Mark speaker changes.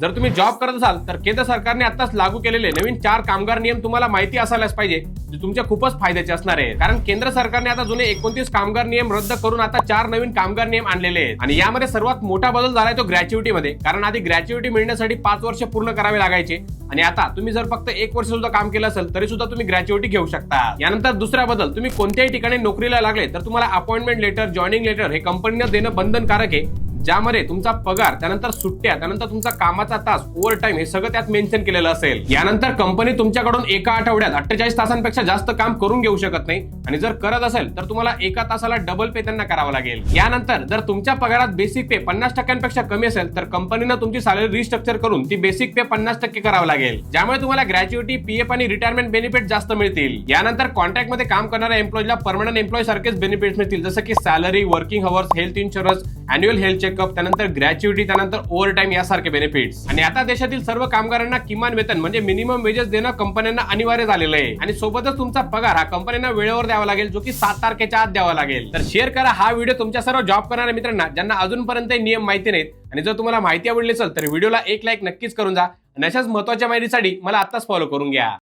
Speaker 1: जर तुम्ही जॉब करत असाल तर केंद्र सरकारने आताच लागू केलेले नवीन चार कामगार नियम तुम्हाला माहिती असायलाच पाहिजे जे तुमच्या खूपच फायद्याचे असणार आहे. कारण केंद्र सरकारने आता जुने एकोणतीस कामगार नियम रद्द करून आता चार नवीन कामगार नियम आणलेले आहेत. आणि यामध्ये सर्वात मोठा बदल झालाय तो ग्रॅच्युटी मध्ये. कारण आधी ग्रॅच्युटी मिळण्यासाठी पाच वर्ष पूर्ण करावे लागायचे. आणि आता तुम्ही जर फक्त एक वर्ष सुद्धा काम केलं असेल तरी सुद्धा तुम्ही ग्रॅच्युटी घेऊ शकता. यानंतर दुसरा बदल तुम्ही कोणत्याही ठिकाणी नोकरीला लागले तर तुम्हाला अपॉइंटमेंट लेटर जॉईनिंग लेटर हे कंपनीनं देणं बंधनकारक आहे. ज्यामध्ये तुमचा पगार त्यानंतर सुट्ट्या त्यानंतर तुमचा कामाचा तास ओव्हर टाइम हे सगळं त्यात मेन्शन केलेलं असेल. यानंतर कंपनी तुमच्याकडून एका आठवड्यात अठ्ठेचाळीस तासांपेक्षा जास्त काम करून घेऊ शकत नाही. आणि जर करत असेल तर तुम्हाला एका तासाला डबल पे त्यांना करावा लागेल. यानंतर जर तुमच्या पगारात बेसिक पे पन्नास टक्क्यांपेक्षा कमी असेल तर कंपनीनं तुमची सॅलरी रिस्ट्रक्चर करून ती बेसिक पे पन्नास टक्के करावं लागेल. ज्यामुळे तुम्हाला ग्रॅच्युटी पीएफ आणि रिटायरमेंट बेनिफिट जास्त मिळतील. यानंतर कॉन्ट्रॅक्टमध्ये काम करणाऱ्या एम्प्लॉईला परमनंट एम्प्लॉई सारखेच बेनिफिट मिळतील. जसं की salary working hours health insurance annual health checkup त्यानंतर ग्रॅच्युटी त्यानंतर ओव्हर टाइम यासारखे बेनिफिट्स आणि आता देशातील सर्व कामगारांना किमान वेतन म्हणजे मिनिमम वेजेस देणं कंपन्यांना अनिवार्य झालेलं आहे. आणि सोबतच तुमचा पगार हा कंपन्यांना वेळेवर द्यावा लागेल जो की सात तारखेच्या आत द्यावा लागेल. तर शेअर करा हा व्हिडिओ तुमच्या सर्व जॉब करणाऱ्या मित्रांना ज्यांना अजूनपर्यंत नियम माहिती नाहीत. आणि जर तुम्हाला माहिती आवडली असेल तर व्हिडिओला एक लाईक नक्कीच करून जा. आणि अशाच महत्त्वाच्या माहितीसाठी मला आताच फॉलो करून घ्या.